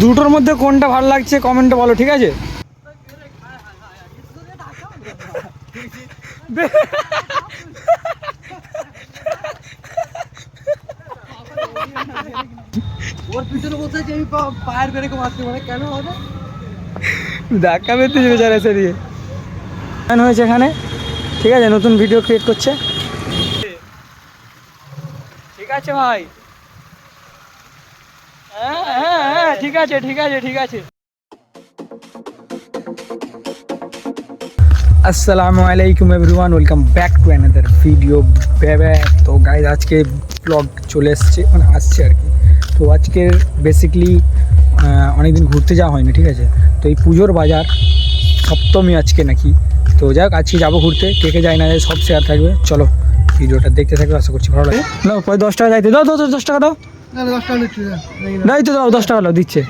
দুটোর মধ্যে কোনটা ভালো লাগছে কমেন্টে বলো ঠিক আছে? ওর পিছনে বসে আছে আমি পায়ের মারতে পারে। কেন হবে? ধাক্কা পেতে বেচারা এসে দিয়ে। হয়েছে এখানে? ঠিক আছে নতুন ভিডিও ক্রিয়েট করছে। ঠিক আছে ভাই। হ্যাঁ হ্যাঁ হ্যাঁ ঠিক আছে ঠিক আছে ঠিক আছে। আসসালামু আলাইকুম everyone welcome back to another video বেবে তো গাইজ আজকে ব্লগ চলে এসছে মানে আসছে আর কি। তো আজকের বেসিকলি অনেকদিন ঘুরতে যাওয়া হয়নি ঠিক আছে। তো এই পুজোর বাজার সপ্তমী আজকে নাকি। তো যাক আজকে যাব ঘুরতে। কে কে যায় না যায় সব শেয়ার থাকবে। চলো ভিডিওটা দেখতে থাকবে আশা করছি ভালো লাগে না পরে দশ টাকা যাইতে দাও দশ টাকা দাও। তো দাও দশ টাকা দাও দিচ্ছে।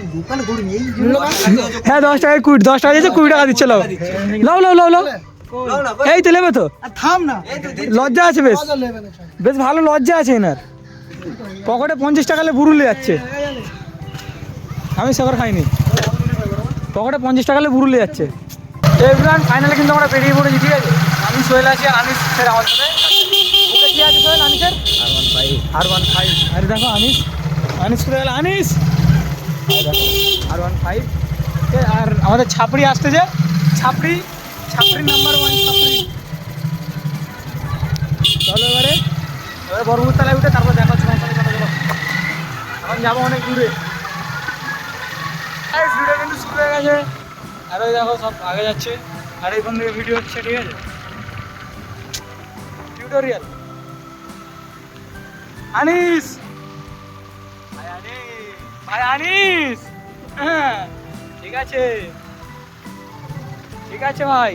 হ্যাঁ দশ টাকায় কুড়ি দশ টাকা দিচ্ছে কুড়ি টাকা দিচ্ছে লাও। লাও লাও লাও লাও। এই তো নেবে তো। থাম না। লজ্জা আছে বেশ? বেশ ভালো লজ্জা আছে এনার। পকেটে পঞ্চাশ টাকা বুরুলে যাচ্ছে। আমি সেবার খাইনি। পকেটে পঞ্চাশ টাকা বুরুলে যাচ্ছে। এভরান ফাইনালে কিন্তু আমরা বেরিয়ে পড়েছি, ঠিক আছে? আমি সোহেল আছি, আর আনিস স্যার আমার সাথে। ওকে, কি আছে Sohel? আনিসের? R one five R one five আরে দেখো, আনিস। আনিস কোথায় গেল? আনিস! আর ওয়ান ফাইভ আর আমাদের ছাপড়ি আসতেছে ছাপড়ি? ছাপড়ি নাম্বার ওয়ান ছাপড়ি। চলো এবারে। এবারে বরমুর তলায় উঠে তারপর দেখা হচ্ছে এখন যাব অনেক দূরে। ভিডিও কিন্তু শুরু হয়ে গেছে। আর ওই দেখো সব আগে যাচ্ছে। আর এইখান থেকে ভিডিও হচ্ছে, ঠিক আছে? টিউটোরিয়াল আনিস! ভাই আনিস! ভাই আনিস! হ্যাঁ ঠিক আছে। ঠিক আছে ভাই।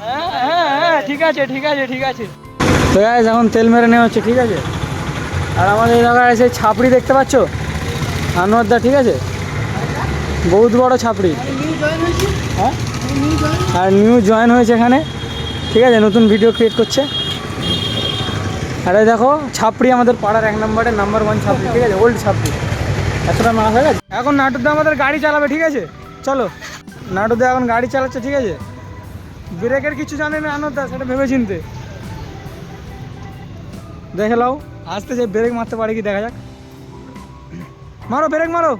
হ্যাঁ হ্যাঁ হ্যাঁ ঠিক আছে ঠিক আছে ঠিক আছে। এখন তেল মেরে নেওয়া হচ্ছে, ঠিক আছে? আর আমাদের এই জায়গায় এসে ছাপড়ি দেখতে পাচ্ছ? আনোয়ারদা ঠিক আছে? বহুত বড় ছাপড়ি। হ্যাঁ? আর নিউ জয়েন হয়েছে এখানে। ঠিক আছে, নতুন ভিডিও ক্রিয়েট করছে। আর দেখো, ছাপড়ি আমাদের পাড়ার এক নম্বরের নাম্বার ওয়ান ছাপড়ি, ঠিক আছে ওল্ড ছাপড়ি। এতটা মাস হয়ে গেছে। এখন নাটুদা আমাদের গাড়ি চালাবে, ঠিক আছে? চলো, নাটুদা এখন গাড়ি চালাচ্ছে, ঠিক আছে? ব্রেকের কিছু জানে না আনোদা সেটা ভেবে চিনতে দেখে লাও, আসতে যে ব্রেক মারতে পারে কি, দেখা যাক। মারো, ব্রেক মারো।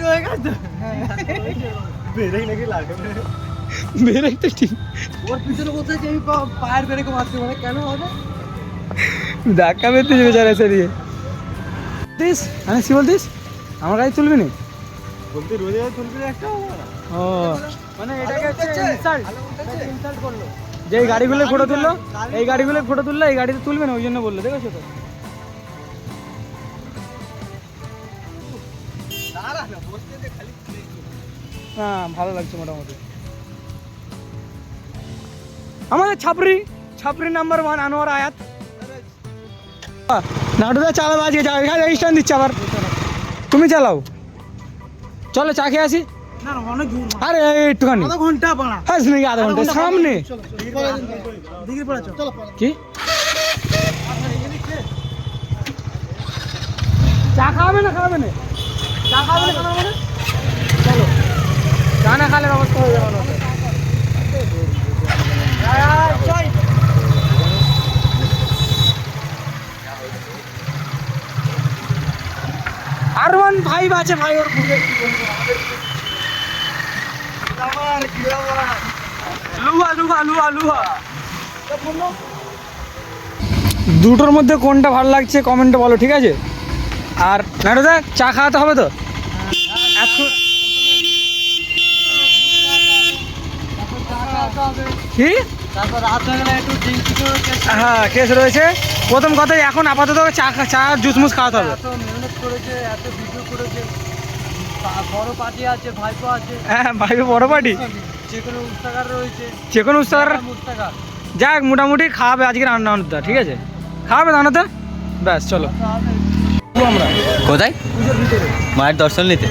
হয়ে গেছে? ব্রেক তো ঠিক ওর পিছনে বসে আছে আমি পা- পায়ের বেরেকে মারতে পারে কেন হবে ধাক্কা পেতে বেচারা এসে দিয়ে দিস আমি কি বলতিস? আমার গাড়ি তুলবি নি? বলতে রোজে চলবে একটা? ও। মানে এটাকে হচ্ছে ইনসাল্ট ইনসাল্ট করল। যে এই গাড়িগুলোর ফটো তুললো এই গাড়িগুলোর ফটো তুললো এই গাড়িতে তুলবে না ওই জন্য বলল দেখেছ তো? হ্যাঁ ভালো লাগছে মোটামুটি। আমাদের ছাপরি ছাপরি নাম্বার ওয়ান আনোয়ার আয়াত। নাটুদা চালাবো আজকে যাও এখানে দিচ্ছে আবার। তুমি চালাও। চলো চা খেয়ে আসি। আরে একটুখানি। আধা ঘণ্টা হ্যাঁ নাকি আধা ঘণ্টা সামনে। কি? চা খাওয়াবে না খাওয়াবে না? চা খাওয়াবে না খাওয়াবে না? চলো। চা না খালে অবস্থা হয়ে যাবে। ওয়ান ফাইভ আছে ভাই, ওর বুকে দুটোর মধ্যে কোনটা ভালো লাগছে কমেন্টে বলো, ঠিক আছে? আর নাটুদা চা খাওয়াতে হবে তো? কি? হয়ে, কেস রয়েছে। প্রথম কথাই, এখন আপাতত চা চা জুস মুস খাওয়াতে হবে। করেছে। বড় পার্টি আছে ভাইপো আছে। হ্যাঁ ভাই বড় পার্টি? যে কোনো উস্তাকার রয়েছে। যে কোনো যাক মোটামুটি খাওয়াবে আজকে রান্না ঠিক আছে? খাওয়াবে রান্নাতে? ব্যাস চলো। আমরা কোথায়? মায়ের দর্শন নিতে।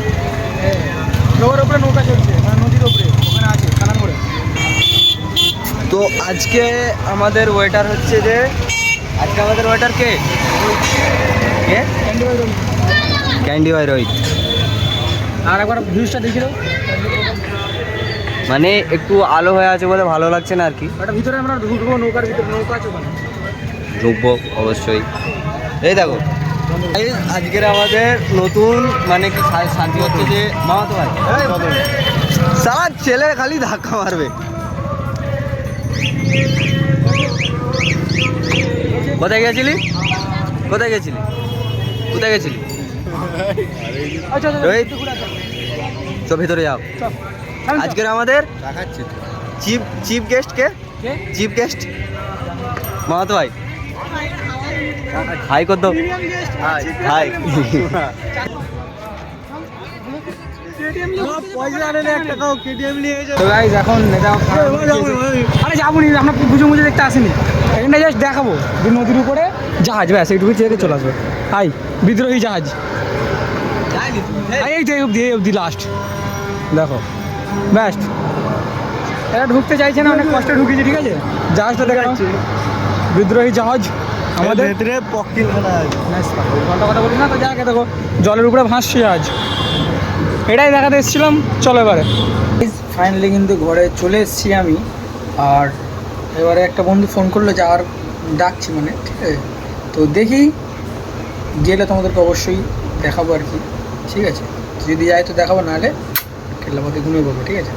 জোর ওপরে নৌকা চলছে মানে নদীর ওপরে ওখানে আছে তো আজকে আমাদের ওয়েটার হচ্ছে যে আজকে আমাদের ওয়েটার কে? কে? ক্যান্ডি ভাই রোহিত আর একবার ভিউজটা দেখি মানে একটু আলো হয়ে আছে বলে ভালো লাগছে না আর কি। ওটা ভিতরে আমরা ঢুকবো নৌকার ভিতরে নৌকা আছে ওখানে। ঢুকবো অবশ্যই। এই দেখো এই আজকের আমাদের নতুন মানে কি শান্তি হচ্ছে যে মামা তো ভাই সারা ছেলে খালি ধাক্কা মারবে। কোথায় গেছিলি কোথায় গেছিলি কোথায় গেছিলি রোহিত। একটু ঘুরে আসো। তো ভেতরে যাও। চল। আজকের আমাদের চিফ চিফ গেস্ট কে? চিফ গেস্ট ভাই। হাই কত হাই। এখন আরে যাব নি আমরা পুজো মুজো দেখতে আসিনি। এখানটা জাস্ট দেখাবো। যে নদীর উপরে জাহাজ ব্যাস এইটুকু চেয়ে চলে আসবে। হাই বিদ্রোহী জাহাজ। এই তো এই অবধি এই অবধি লাস্ট দেখো ব্যাস এরা ঢুকতে চাইছে না অনেক কষ্টে ঢুকেছে ঠিক আছে? জাহাজটা দেখা যাচ্ছে বিদ্রোহী জাহাজ। আমাদের ভেতরে আছে। ঘণ্টা কথা বলি না তো যাকে দেখো জলের উপরে ভাসছে আজ। এটাই দেখাতে এসেছিলাম চলো এবারে। ফাইনালি কিন্তু ঘরে চলে এসেছি আমি। আর এবারে একটা বন্ধু ফোন করল যাওয়ার ডাকছি মানে ঠিক আছে? তো দেখি গেলে তোমাদেরকে অবশ্যই দেখাবো আর কি। ঠিক আছে? যদি যাই তো দেখাবো নাহলে কেল্লাপাতে ঘুমিয়ে পড়ব ঠিক আছে?